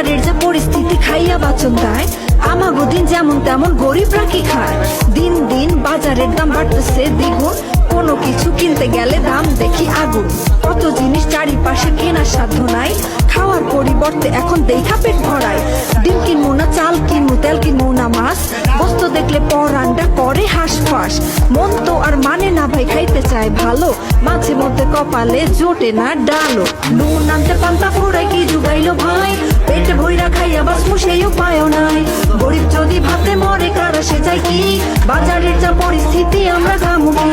বাজারের যে পরিস্থিতি খাইয়া বাচন দেয় আমাগো দিন যেমন তেমন গরিবরা কি খায়? দিন দিন বাজারের দাম বাড়তেছে, দ্বিগুণ। কোনো কিছু কিনতে গেলে দাম দেখি আগুন। কত জিনিস চারিপাশে কেনার সাধ্য নাই, খাওয়ার পরিবর্তে এখন দেখা পেট ভরায়। ডিম কিনবো না, চাল কিনবো, তেল কিনবো না, মাছ। বস্তু দেখলে পরানটা করে হাঁস ফাঁস মন তো আর মানে না ভাই, খাইতে চায় ভালো। মাঝে মধ্যে কপালে জোটে না ডালো। নুন আনতে পান্তা ফুরাই কি জুগাইলো ভাই? পেটে ভইরা খাইয়া বাসমু সেই উপায়ও নাই। গরিব যদি ভাতে মরে কারা সে যায় কি? বাজারের যা পরিস্থিতি আমরা খামু কি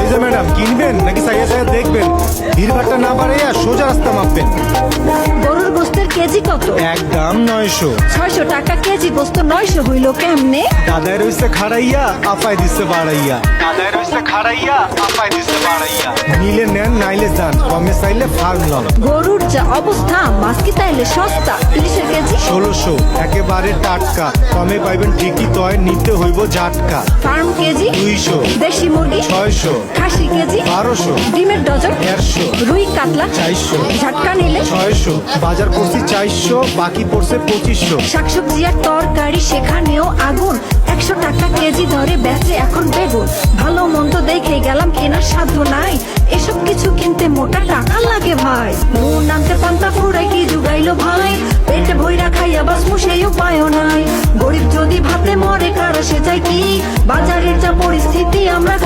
এই যে ম্যাডাম কিনবেন নাকি সাইয়া সাইয়া দেখবেন? ভিড়ভাড়টা না বাড়াইয়া সোজা রাস্তা মাপবেন। গরুর গোস্তের কেজি কত? এক দাম নয়শো। ছয়শো টাকা কেজি গোস্ত নয়শো হইল কেমনে? দাদায় রইছে খাড়াইয়া আপায় দিচ্ছে বাড়াইয়া। দাদায় রইছে খাড়াইয়া আপায় দিচ্ছে বাড়াইয়া। নিলে নেন নাইলে যান কমে চাইলে ফার্ম লন। গরুর যা অবস্থা মাছ কি তাইলে সস্তা ইলিশের কেজি? ষোলোশো একেবারে টাটকা। কমে পাইবেন ঠিকই তয় নিতে হইব জাটকা। Farm kg? দুইশো দেশি মুরগি? ছয়শো খাসি কেজি? বারোশো ডিমের ডজন? দেড়শো রুই কাতলা? চারশো ঝাটকা নিলে? ছয়শো বাজার করছি চারশো, বাকি পড়ছে পঁচিশশো। শাকসবজি আর তরকারি সেখানেও আগুন। একশো টাকা কেজি ধরে বেচে এখন বেগুন। ভালো মন্দ দেখে গেলাম, কেনার সাধ্য নাই। এসব কিছু কিনতে মোটা টাকা লাগে ভাই। নুন আনতে পান্তা ফুরাই কি জুগাইলো ভাই? পেটে ভইরা খাইয়া বাসমু সেই উপায়ও নাই। গরিব যদি ভাতে মরে, কারা সে যায় কি? বাজারের যা পরিস্থিতি, আমরা